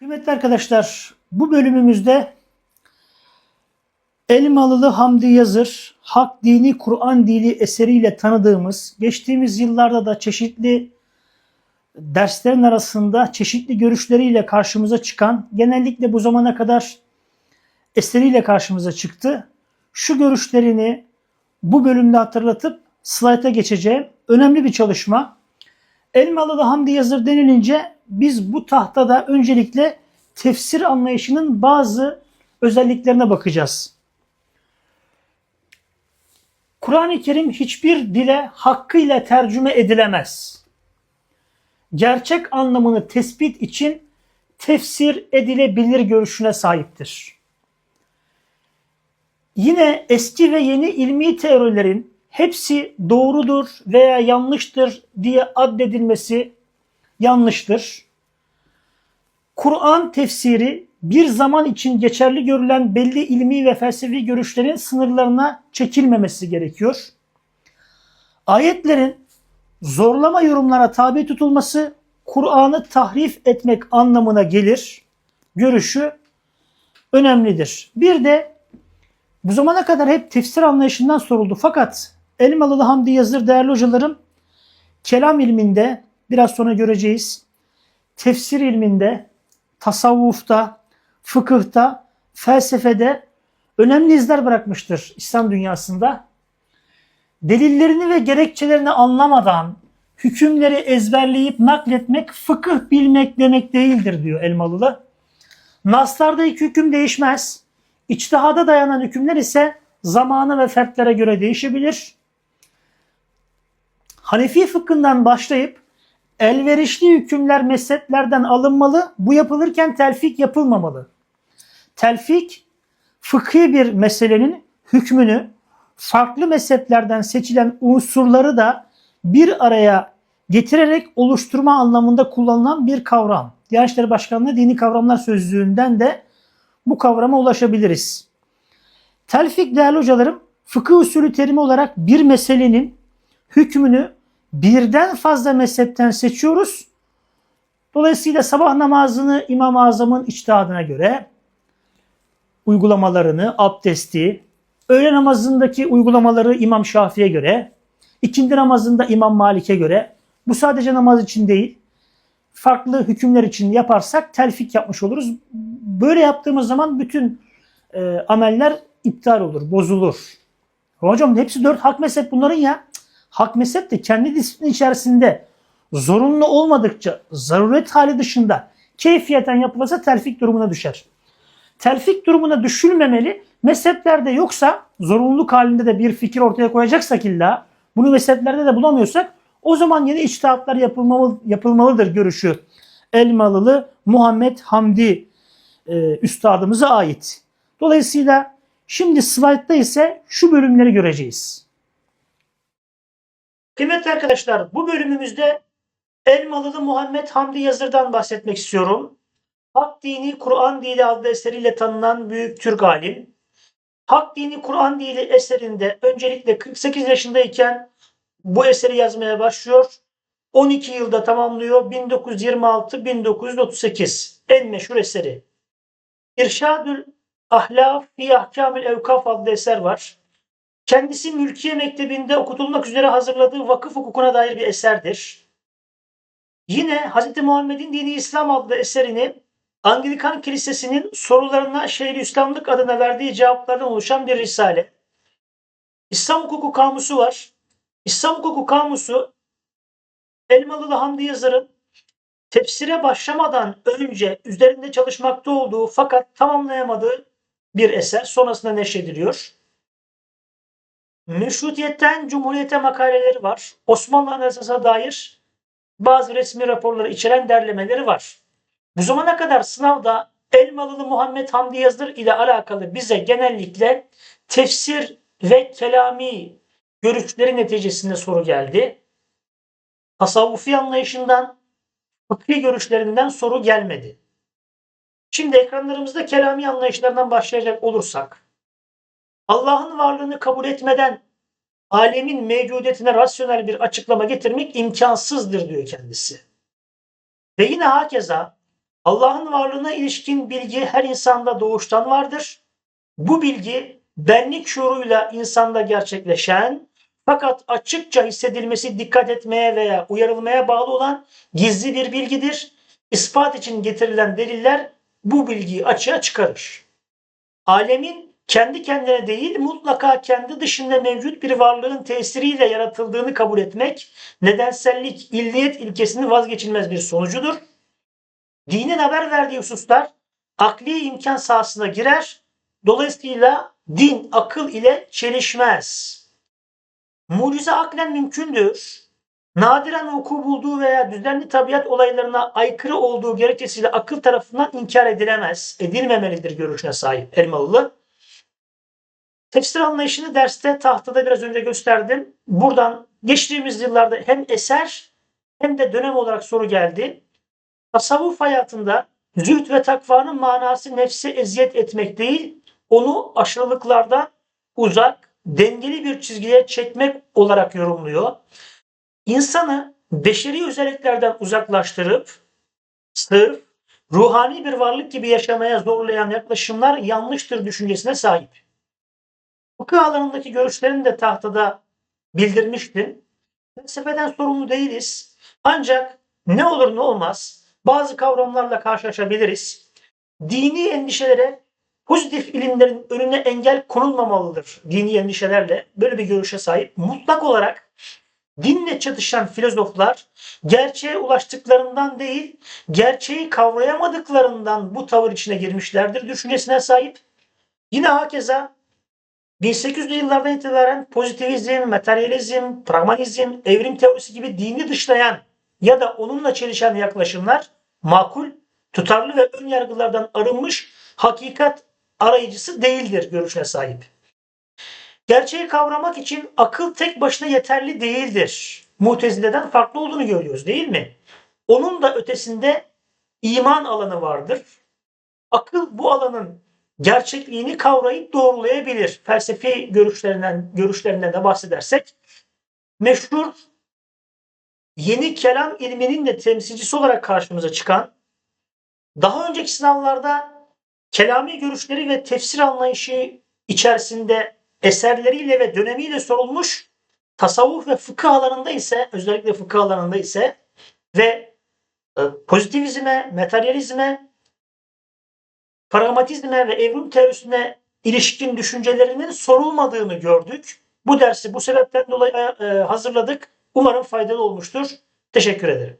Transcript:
Kıymetli arkadaşlar, bu bölümümüzde Elmalılı Hamdi Yazır, Hak Dini Kur'an Dili eseriyle tanıdığımız, geçtiğimiz yıllarda da çeşitli derslerin arasında çeşitli görüşleriyle karşımıza çıkan, genellikle bu zamana kadar eseriyle karşımıza çıktı. Şu görüşlerini bu bölümde hatırlatıp slayta geçeceğim. Önemli bir çalışma. Elmalılı Hamdi Yazır denilince biz bu tahtada öncelikle tefsir anlayışının bazı özelliklerine bakacağız. Kur'an-ı Kerim hiçbir dile hakkıyla tercüme edilemez. Gerçek anlamını tespit için tefsir edilebilir görüşüne sahiptir. Yine eski ve yeni ilmi teorilerin hepsi doğrudur veya yanlıştır diye addedilmesi yanlıştır. Kur'an tefsiri bir zaman için geçerli görülen belli ilmi ve felsefi görüşlerin sınırlarına çekilmemesi gerekiyor. Ayetlerin zorlama yorumlara tabi tutulması Kur'an'ı tahrif etmek anlamına gelir. Görüşü önemlidir. Bir de bu zamana kadar hep tefsir anlayışından soruldu. Fakat Elmalılı Hamdi Yazır değerli hocalarım kelam ilminde biraz sonra göreceğiz. Tefsir ilminde, tasavvufta, fıkıhta, felsefede önemli izler bırakmıştır İslam dünyasında. Delillerini ve gerekçelerini anlamadan hükümleri ezberleyip nakletmek fıkıh bilmek demek değildir diyor Elmalılı. Naslardaki hüküm değişmez. İçtihada dayanan hükümler ise zamanı ve fertlere göre değişebilir. Hanefi fıkhından başlayıp elverişli hükümler mezheplerden alınmalı. Bu yapılırken telfik yapılmamalı. Telfik fıkhi bir meselenin hükmünü farklı mezheplerden seçilen unsurları da bir araya getirerek oluşturma anlamında kullanılan bir kavram. Diyanet İşleri Başkanlığı Dini Kavramlar Sözlüğü'nden de bu kavrama ulaşabiliriz. Telfik değerli hocalarım fıkıh usulü terimi olarak bir meselenin hükmünü birden fazla mezhepten seçiyoruz. Dolayısıyla sabah namazını İmam-ı Azam'ın içtihadına göre uygulamalarını, abdesti, öğle namazındaki uygulamaları İmam Şafii'ye göre, ikindi namazında İmam Malik'e göre, bu sadece namaz için değil, farklı hükümler için yaparsak telfik yapmış oluruz. Böyle yaptığımız zaman bütün e, ameller iptal olur, bozulur. Hocam hepsi dört hak mezhep bunların ya. Hak mezhep de kendi disiplin içerisinde zorunlu olmadıkça, zaruret hali dışında keyfiyeten yapılırsa telfik durumuna düşer. Telfik durumuna düşülmemeli. Mezheplerde yoksa zorunluluk halinde de bir fikir ortaya koyacaksak illa bunu mezheplerde de bulamıyorsak o zaman yeni içtihatlar yapılmalı, yapılmalıdır görüşü Elmalılı Muhammed Hamdi e, üstadımıza ait. Dolayısıyla şimdi slaytta ise şu bölümleri göreceğiz. Kıymetli arkadaşlar bu bölümümüzde Elmalılı Muhammed Hamdi Yazır'dan bahsetmek istiyorum. Hak Dini Kur'an Dili adlı eseriyle tanınan büyük Türk alim. Hak Dini Kur'an Dili eserinde öncelikle 48 yaşındayken bu eseri yazmaya başlıyor. 12 yılda tamamlıyor. 1926-1938 en meşhur eseri. İrşadül Ahlaf fi Ahkamül Evkaf adlı eser var. Kendisi Mülkiye Mektebi'nde okutulmak üzere hazırladığı vakıf hukukuna dair bir eserdir. Yine Hz. Muhammed'in Dini İslam adlı eserini Anglikan Kilisesi'nin sorularına Şeyhülislamlık adına verdiği cevaplardan oluşan bir risale. İslam hukuku kamusu var. İslam hukuku kamusu Elmalılı Hamdi Yazır'ın tefsire başlamadan önce üzerinde çalışmakta olduğu fakat tamamlayamadığı bir eser. Sonrasında neşrediliyor. Meşrutiyetten Cumhuriyete makaleleri var. Osmanlı Anayasası'na dair bazı resmi raporları içeren derlemeleri var. Bu zamana kadar sınavda Elmalılı Muhammed Hamdi Yazır ile alakalı bize genellikle tefsir ve kelami görüşleri neticesinde soru geldi. Tasavvufi anlayışından, fıkhi görüşlerinden soru gelmedi. Şimdi ekranlarımızda kelami anlayışlardan başlayacak olursak, Allah'ın varlığını kabul etmeden alemin mevcudiyetine rasyonel bir açıklama getirmek imkansızdır diyor kendisi. Ve yine hakeza Allah'ın varlığına ilişkin bilgi her insanda doğuştan vardır. Bu bilgi benlik şuuruyla insanda gerçekleşen fakat açıkça hissedilmesi dikkat etmeye veya uyarılmaya bağlı olan gizli bir bilgidir. İspat için getirilen deliller bu bilgiyi açığa çıkarır. Alemin kendi kendine değil mutlaka kendi dışında mevcut bir varlığın tesiriyle yaratıldığını kabul etmek nedensellik, illiyet ilkesinin vazgeçilmez bir sonucudur. Dinin haber verdiği hususlar akli imkan sahasına girer. Dolayısıyla din akıl ile çelişmez. Mucize aklen mümkündür. Nadiren vuku bulduğu veya düzenli tabiat olaylarına aykırı olduğu gerekçesiyle akıl tarafından inkar edilemez, edilmemelidir görüşüne sahip Elmalılı. Tefsir anlayışını derste tahtada biraz önce gösterdim. Buradan geçtiğimiz yıllarda hem eser hem de dönem olarak soru geldi. Tasavvuf hayatında zühd ve takvanın manası nefse eziyet etmek değil, onu aşırılıklardan uzak, dengeli bir çizgiye çekmek olarak yorumluyor. İnsanı beşeri özelliklerden uzaklaştırıp sırf ruhani bir varlık gibi yaşamaya zorlayan yaklaşımlar yanlıştır düşüncesine sahip. Fıkıh alanındaki görüşlerini de tahtada bildirmiştim. Felsefeden sorumlu değiliz. Ancak ne olur ne olmaz bazı kavramlarla karşılaşabiliriz. Dini endişelere pozitif ilimlerin önüne engel konulmamalıdır dini endişelerle. Böyle bir görüşe sahip. Mutlak olarak dinle çatışan filozoflar gerçeğe ulaştıklarından değil, gerçeği kavrayamadıklarından bu tavır içine girmişlerdir düşüncesine sahip. Yine hakeza 1800'lü yıllardan itibaren pozitivizm, materyalizm, pragmatizm, evrim teorisi gibi dini dışlayan ya da onunla çelişen yaklaşımlar makul, tutarlı ve ön yargılardan arınmış hakikat arayıcısı değildir görüşüne sahip. Gerçeği kavramak için akıl tek başına yeterli değildir. Mutezile'den farklı olduğunu görüyoruz değil mi? Onun da ötesinde iman alanı vardır. Akıl bu alanın gerçekliğini kavrayıp doğrulayabilir. Felsefi görüşlerinden görüşlerinden de bahsedersek meşhur yeni kelam ilminin de temsilcisi olarak karşımıza çıkan daha önceki sınavlarda kelami görüşleri ve tefsir anlayışı içerisinde eserleriyle ve dönemiyle sorulmuş tasavvuf ve fıkıh alanında ise özellikle fıkıh alanında ise ve e, pozitivizme, materyalizme, pragmatizme ve evrim teorisine ilişkin düşüncelerinin sorulmadığını gördük. Bu dersi bu sebepten dolayı e, hazırladık. Umarım faydalı olmuştur. Teşekkür ederim.